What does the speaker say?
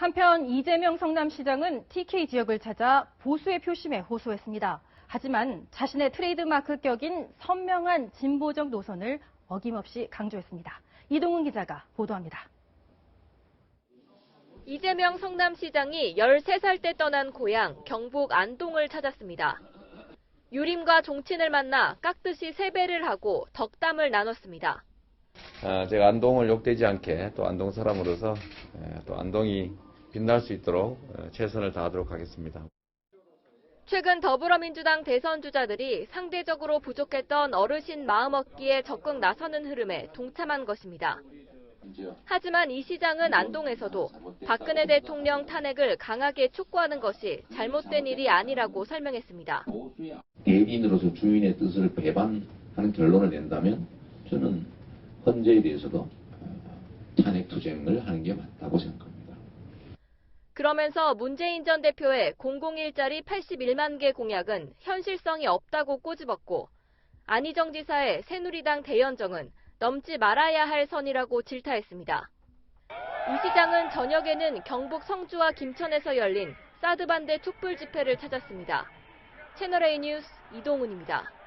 한편 이재명 성남시장은 TK 지역을 찾아 보수의 표심에 호소했습니다. 하지만 자신의 트레이드마크 격인 선명한 진보적 노선을 어김없이 강조했습니다. 이동훈 기자가 보도합니다. 이재명 성남시장이 13살 때 떠난 고향 경북 안동을 찾았습니다. 유림과 종친을 만나 깍듯이 세배를 하고 덕담을 나눴습니다. 아, 제가 안동을 욕되지 않게 또 안동 사람으로서 에, 또 안동이 빛날 수 있도록 에, 최선을 다하도록 하겠습니다. 최근 더불어민주당 대선 주자들이 상대적으로 부족했던 어르신 마음 얻기에 적극 나서는 흐름에 동참한 것입니다. 하지만 이 시장은 안동에서도 박근혜 대통령 탄핵을 강하게 촉구하는 것이 잘못된 일이 아니라고 설명했습니다. 대리인으로서 주인의 뜻을 배반하는 결론을 낸다면 저는 헌재에 대해서도 어, 탄핵 투쟁을 하는 게 맞다고 생각합니다. 그러면서 문재인 전 대표의 공공일자리 81만 개 공약은 현실성이 없다고 꼬집었고 안희정 지사의 새누리당 대연정은 넘지 말아야 할 선이라고 질타했습니다. 이 시장은 저녁에는 경북 성주와 김천에서 열린 사드 반대 촛불 집회를 찾았습니다. 채널A 뉴스 이동훈입니다.